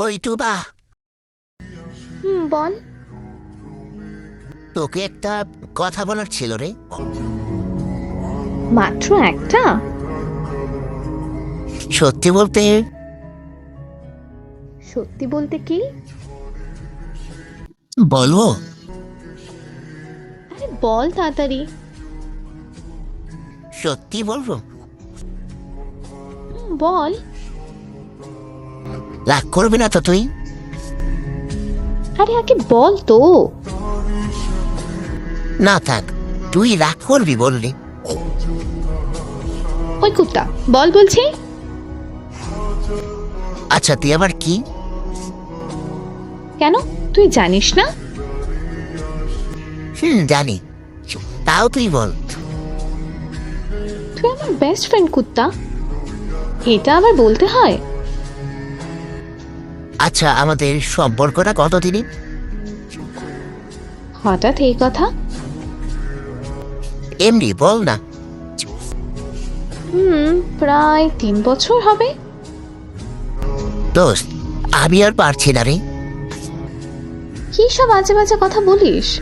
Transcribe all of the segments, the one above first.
ওই টুবা হুম বল। তোকে একটা কথা বলার ছিল রে। মাত্র একটা? সত্যি বলতে? সত্যি বলতে কি? বলব? আরে বল তাড়াতাড়ি। সত্যি বলব? বল। রাগ করবি না তো তুই? আরে আগে বল তো। না থাক তুই রাগ করবি বললি। ওই কুত্তা বল বলছি। আচ্ছা তুই আবার কি? কেন? তুই জানিস না? হুম জানি। তাও তুই বল। তুই আমার বেস্ট ফ্রেন্ড কুত্তা। এটা আবার বলতে হয়? আচ্ছা আমাদের সম্পর্কটা কতদিনই হঠাৎ এই কথা? এমনি বল না। হুম প্রায় তিন বছর হবে। দোস্ত আমি আর পারছি না রে। কি সব বাজে বাজে কথা বলিস?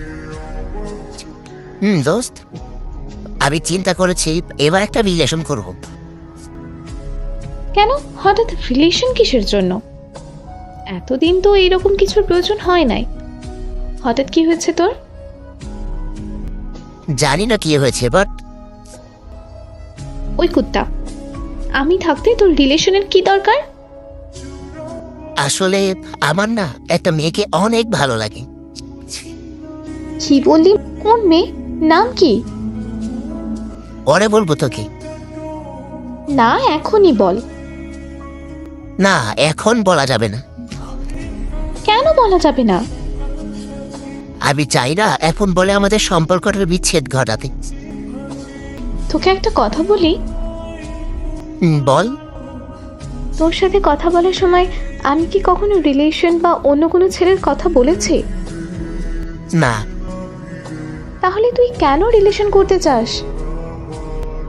হুম দোস্ত। আমি চিন্তা করেছি এবার একটা রিলেশন করব। কেন? হঠাৎ রিলেশন কিসের জন্য? এতদিন তো এরকম কিছুর প্রয়োজন হয় নাই। হঠাৎ কি হয়েছে তোর? জানি না কি হয়েছে বাট ওই কুত্তা আমি থাকতে তোর রিলেশনের কি দরকার? আসলে আমার না একটা মেয়েকে অনেক ভালো লাগে। কি বললি? কোন মেয়ে? নাম কি? পরে বলব তোকে। না এখনই বল। না এখন বলা যাবে না। বলা যাবে না। আমি চাই না এখন বলে আমাদের সম্পর্কটার বিচ্ছেদ ঘটাতে। তোকে একটা কথা বলি? বল। তোর সাথে কথা বলার সময় আমি কি কখনো রিলেশন বা অন্য কোনো ছেলের কথা বলেছি? না। তাহলে তুই কেন রিলেশন করতে চাস?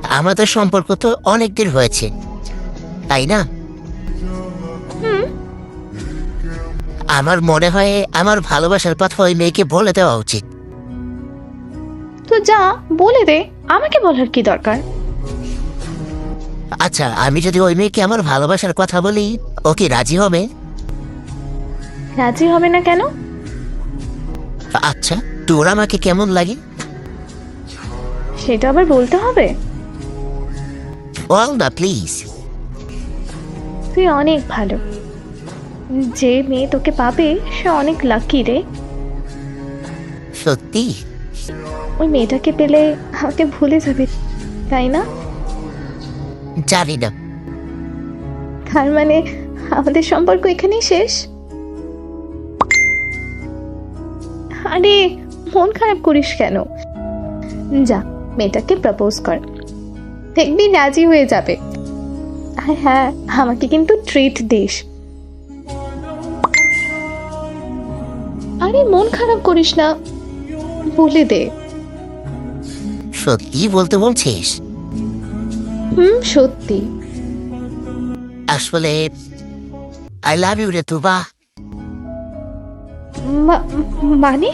আমাদের সম্পর্ক তো অনেক দিন হয়েছে তাই না? আমার মনে হয় আমার ভালোবাসার কথা ওই মেয়েকে বলে দেওয়া উচিত। তো যা বলে দে আমাকে বলার কি দরকার? আচ্ছা আমি যদি ওই মেয়েকে আমার ভালোবাসার কথা বলি ও কি রাজি হবে? রাজি হবে না কেন? আচ্ছা তোর আমাকে কেমন লাগে? সেটা আবার বলতে হবে? বল না প্লিজ তুই অনেক ভালো। যে মেয়ে তোকে পাবে সে অনেক লাকি রে। সত্যি? ওই মেয়েটাকে পেলে আমাকে ভুলে যাবে তাই না? জানি না। তার মানে আমাদের সম্পর্ক এখানেই শেষ? আরে মন খারাপ করিস কেন? যা মেয়েটাকে প্রপোজ কর। দেখবি রাজি হয়ে যাবে। আর হ্যাঁ আমাকে কিন্তু ট্রিট দিস। আরে মন খারাপ করিস না। বলে দে। সত্যি বলতে বলছিস? হুম সত্যি। আসলে আই লাভ ইউ রে তুবা। মানে?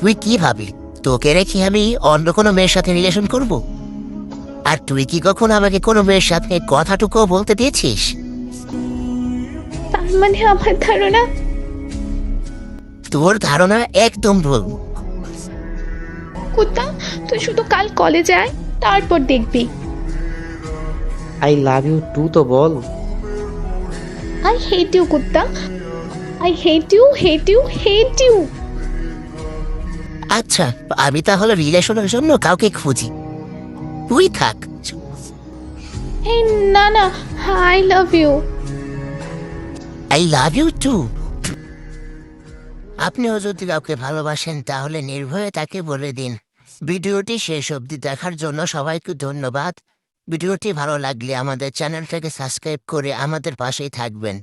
তুই কি ভাবি? তোকে রেখে আমি অন্য কোনো মেয়ের সাথে রিলেশন করব? আর তুই কি কখন আমাকে কোনো মেয়ের সাথে কথাটুকুও বলতে দিয়েছিস? তার মানে আমার ধারণা তোর ধারণা একদম ভুল। কুত্তা তুই শুধু কাল কলেজে আয় তারপর দেখবি। আই লাভ ইউ টু তো বল। আই হেট ইউ কুত্তা। I hate you hate you hate you আচ্ছা আমি তাহলে রিলেশনের জন্য কাউকে খুঁজি। তুই থাক। হে না না I love you I love you too আপনিও যদি কাউকে ভালোবাসেন, তাহলে নির্ভয়ে তাকে বলে দিন। ভিডিওটি শেষ অবধি দেখার জন্য সবাইকে ধন্যবাদ। ভিডিওটি ভালো লাগলে আমাদের চ্যানেলটাকে সাবস্ক্রাইব করে আমাদের পাশেই থাকবেন।